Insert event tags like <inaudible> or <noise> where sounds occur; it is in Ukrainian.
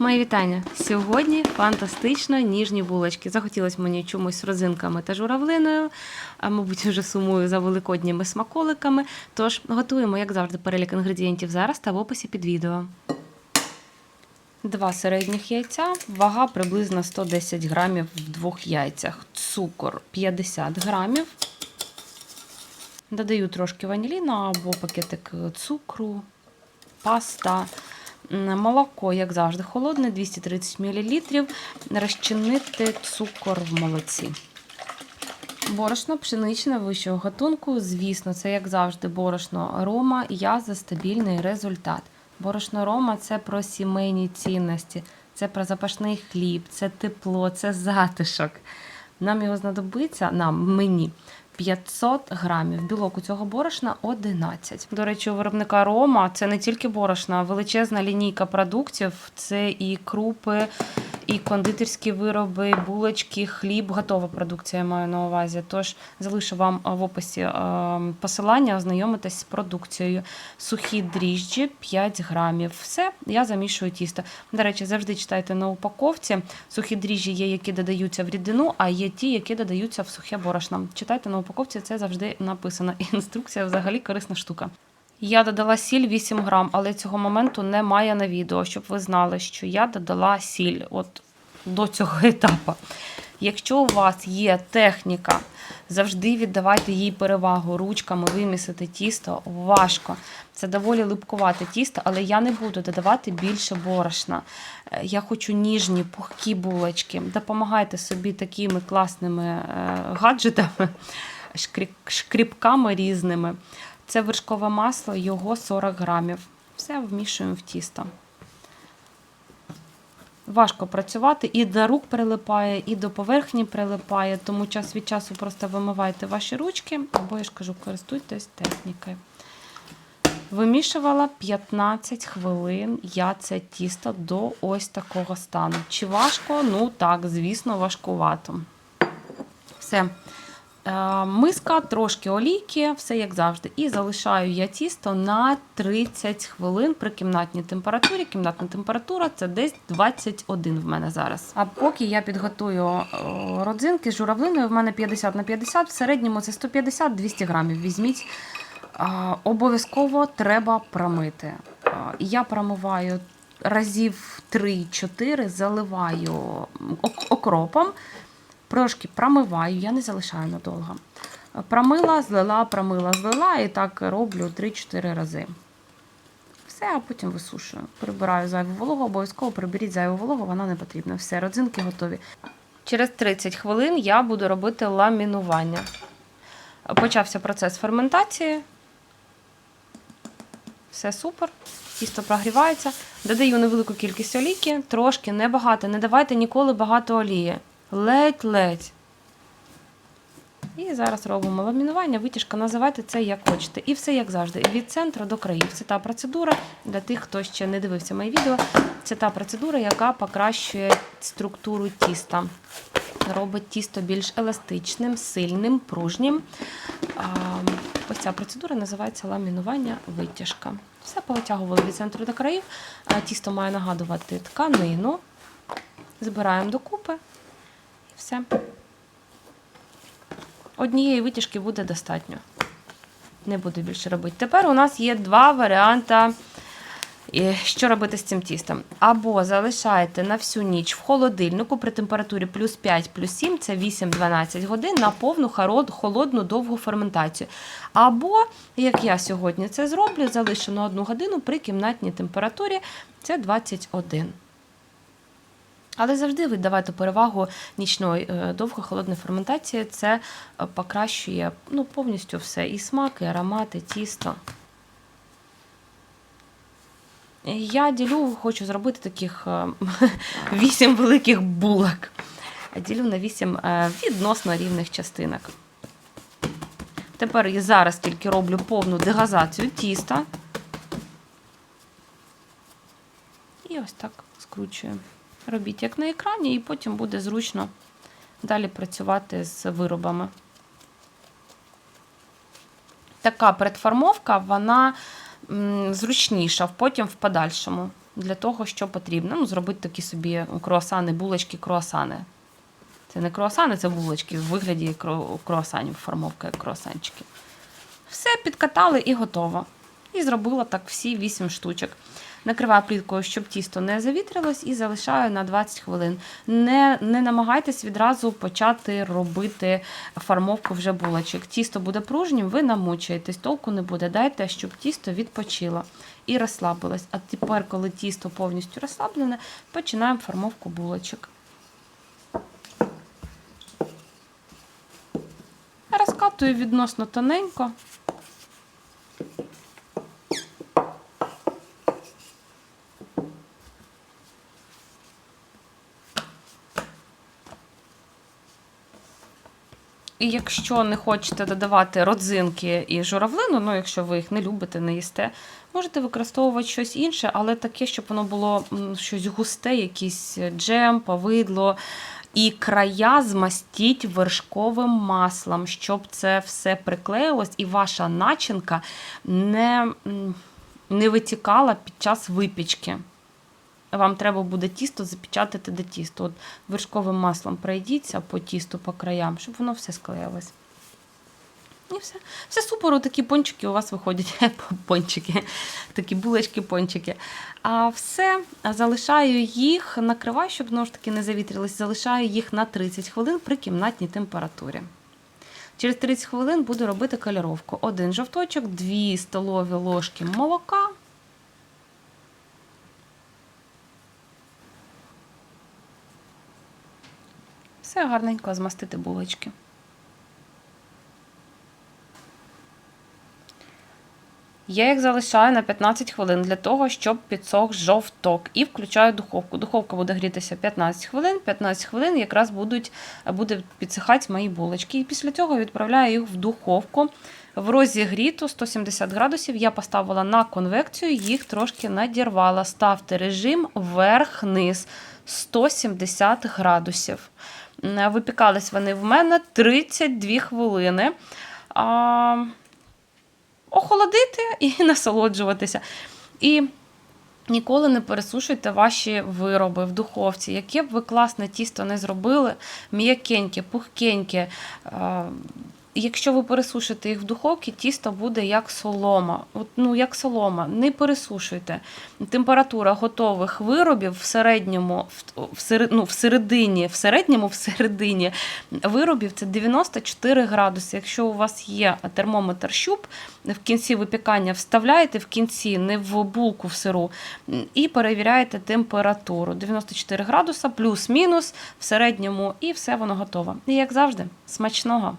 Мої вітання! Сьогодні фантастично ніжні булочки. Захотілося мені чомусь з розинками та журавлиною, а мабуть, вже сумую за великодніми смаколиками. Тож готуємо, як завжди, перелік інгредієнтів зараз та в описі під відео. Два середніх яйця, вага приблизно 110 грамів в двох яйцях, цукор 50 грамів. Додаю трошки ваніліну або пакетик цукру, паста. Молоко, як завжди, холодне, 230 мл. Розчинити цукор в молоці. Борошно пшеничне вищого гатунку. Звісно, це, як завжди, борошно Рома. Я за стабільний результат. Борошно Рома це про сімейні цінності, це про запашний хліб, це тепло, це затишок. Нам його знадобиться, нам, мені, 500 грамів. Білок у цього борошна 11. До речі, у виробника Рома це не тільки борошна, а величезна лінійка продуктів. Це і крупи, і кондитерські вироби, булочки, хліб, готова продукція я маю на увазі. Тож залишу вам в описі е, посилання, ознайомитись з продукцією. Сухі дріжджі 5 грамів. Все, я замішую тісто. До речі, завжди читайте на упаковці. Сухі дріжджі є, які додаються в рідину, а є ті, які додаються в сухе борошно. Читайте на упаковці, це завжди написано. <laughs> Інструкція взагалі корисна штука. Я додала сіль 8 грам, але цього моменту немає на відео, щоб ви знали, що я додала сіль от до цього <laughs> етапу. Якщо у вас є техніка, завжди віддавайте їй перевагу ручками вимісити тісто важко. Це доволі липкувате тісто, але я не буду додавати більше борошна. Е, Я хочу ніжні, пухкі булочки. Допомагайте собі такими класними е, гаджетами, шкрі- шкріпками різними. Це вершкове масло, його 40 грамів. Все вмішуємо в тісто. Важко працювати, і до рук прилипає, і до поверхні прилипає, тому час від часу просто вимивайте ваші ручки, або я ж кажу, користуйтесь технікою. Вимішувала 15 хвилин я це тісто до ось такого стану. Чи важко? Ну так, звісно, важкувато. Все. Е, Миска, трошки олійки, все як завжди. І залишаю я тісто на 30 хвилин при кімнатній температурі. Кімнатна температура це десь 21 в мене зараз. А поки я підготую е, родзинки з журавлиною, в мене 50 на 50, в середньому це 150-200 грамів. Візьміть. Обов'язково треба промити. Я промиваю разів 3-4, заливаю окропом, трошки промиваю, я не залишаю надовго. Промила, злила, промила, злила і так роблю 3-4 рази. Все, а потім висушую. Прибираю зайву вологу, обов'язково приберіть зайву вологу, вона не потрібна. Все, родзинки готові. Через 30 хвилин я буду робити ламінування. Почався процес ферментації. Все супер. Тісто прогрівається. Додаю невелику кількість олійки, трошки, небагато. Не давайте ніколи багато олії. Ледь-ледь. І зараз робимо ламінування, витяжка, називайте це як хочете. І все як завжди. Від центру до країв. Це та процедура для тих, хто ще не дивився мої відео. Це та процедура, яка покращує структуру тіста. Робить тісто більш еластичним, сильним, пружнім. Ось ця процедура називається ламінування витяжка. Все повитягували від центру до країв. Тісто має нагадувати тканину. Збираємо докупи все. Однієї витяжки буде достатньо. Не буду більше робити. Тепер у нас є два варіанти, і що робити з цим тістом. Або залишаєте на всю ніч в холодильнику при температурі плюс 5, плюс 7, це 8-12 годин на повну холодну довгу ферментацію. Або, як я сьогодні це зроблю, залишу на 1 годину при кімнатній температурі, це 21. Але завжди віддавайте перевагу нічної е, довгохолодної ферментації. Це е, покращує ну, повністю все. І смак, і аромат, і тісто. Я ділю, хочу зробити таких е, <laughs> вісім великих булок. Ділю на вісім відносно рівних частинок. Тепер я зараз тільки роблю повну дегазацію тіста. І ось так скручую. Робіть як на екрані, і потім буде зручно далі працювати з виробами. Така предформовка, вона зручніша потім в подальшому. для того, що потрібно. Ну, зробити такі собі круасани, булочки, круасани. Це не круасани, це булочки в вигляді кру- круасанів, формовка як круасанчики. Все підкатали і готово. І зробила так всі 8 штучок. Накриваю пліткою, щоб тісто не завітрилось, і залишаю на 20 хвилин. Не, не намагайтесь відразу почати робити формовку вже булочок. Тісто буде пружнім, ви намучаєтесь, толку не буде. Дайте, щоб тісто відпочило і розслабилось. А тепер, коли тісто повністю розслаблене, починаємо формовку булочок. Розкатую відносно тоненько. І якщо не хочете додавати родзинки і журавлину, ну якщо ви їх не любите, не їсте, можете використовувати щось інше, але таке, щоб воно було щось густе, якийсь джем, повидло. І края змастіть вершковим маслом, щоб це все приклеїлось, і ваша начинка не, не витікала під час випічки. Вам треба буде тісто запечатати до тіста. От вершковим маслом пройдіться по тісту по краям, щоб воно все склеїлось. І все. Все супер, такі пончики у вас виходять. <laughs> Пончики, такі булочки-пончики. А все, залишаю їх, накриваю, щоб знову ж таки не завітрились, залишаю їх на 30 хвилин при кімнатній температурі. Через 30 хвилин буду робити кольоровку. Один жовточок, 2 столові ложки молока. Все гарненько змастити булочки. Я їх залишаю на 15 хвилин для того, щоб підсох жовток. І включаю духовку. Духовка буде грітися 15 хвилин. 15 хвилин якраз будуть, буде підсихати мої булочки. І після цього відправляю їх в духовку. В розігріту 170 градусів я поставила на конвекцію, їх трошки надірвала. Ставте режим вверх-низ 170 градусів. М, Випікались вони в мене 32 хвилини. А, охолодити і <laughs> насолоджуватися. І ніколи не пересушуйте ваші вироби в духовці. Яке б ви класне тісто не зробили, м'якеньке, пухкеньке. е, Якщо ви пересушите їх в духовці, тісто буде як солома. От, ну, як солома. Не пересушуйте. Температура готових виробів в середньому, в, сери- ну, в середині, в середньому, в середині виробів це 94 градуси. Якщо у вас є термометр щуп, в кінці випікання вставляєте в кінці, не в булку в сиру, і перевіряєте температуру. 94 градуса, плюс-мінус в середньому, і все воно готово. І як завжди, смачного!